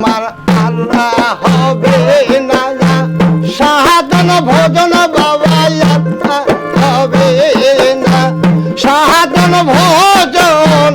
আমার আল্লাহ হবে না সাহাদন ভোজন বাবা হবে না সাহাদন ভোজন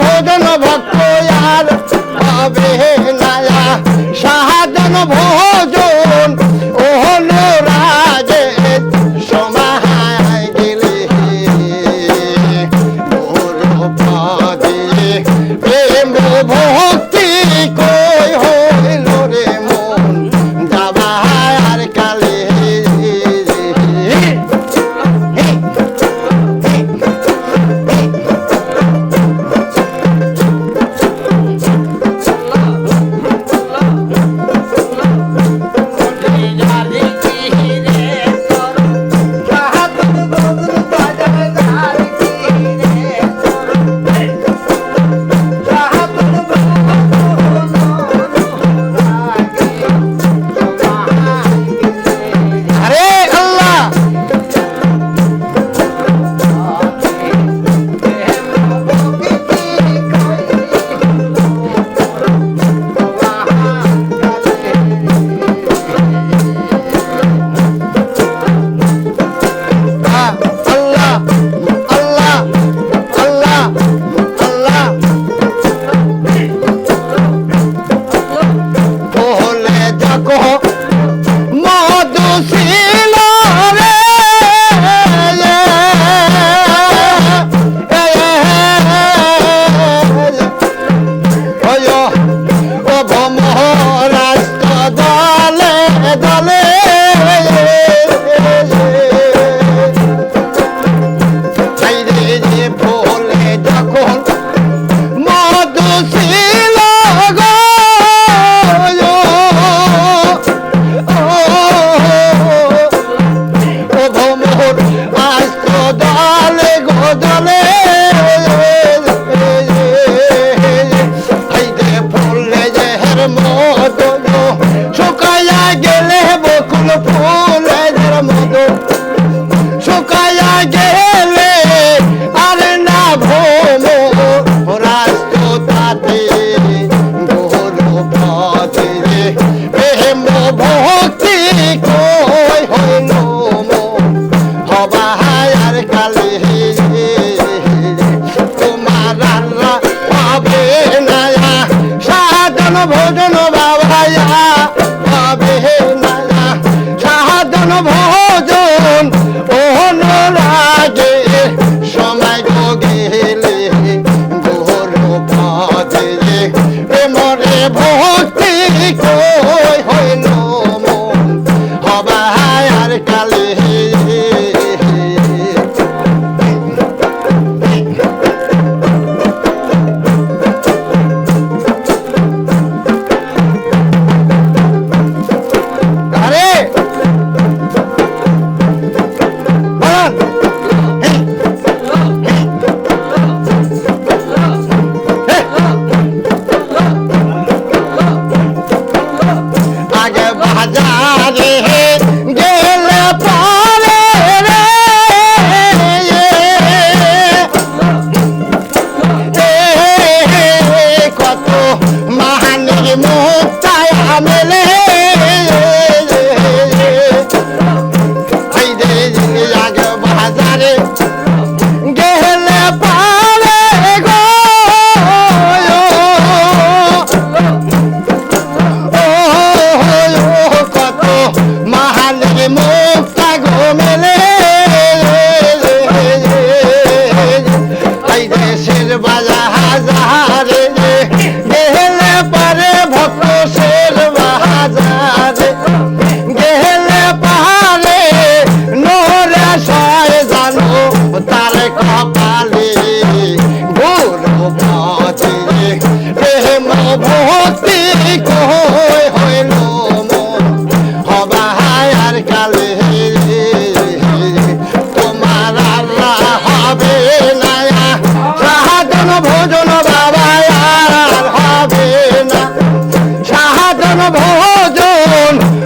ভোজন ভক্ত আর পাবে নায়া। সাহায্য ভোজন ও হলো রাজে, সমাহায় গেলে মোর পাদে প্রেম ভোগ কহ মধুশীল রে ও ভম সবাই আর কালে তোমার রান্না পাবে না সাধন ভোজন বাবা পাবে না ভোজন সাহায্য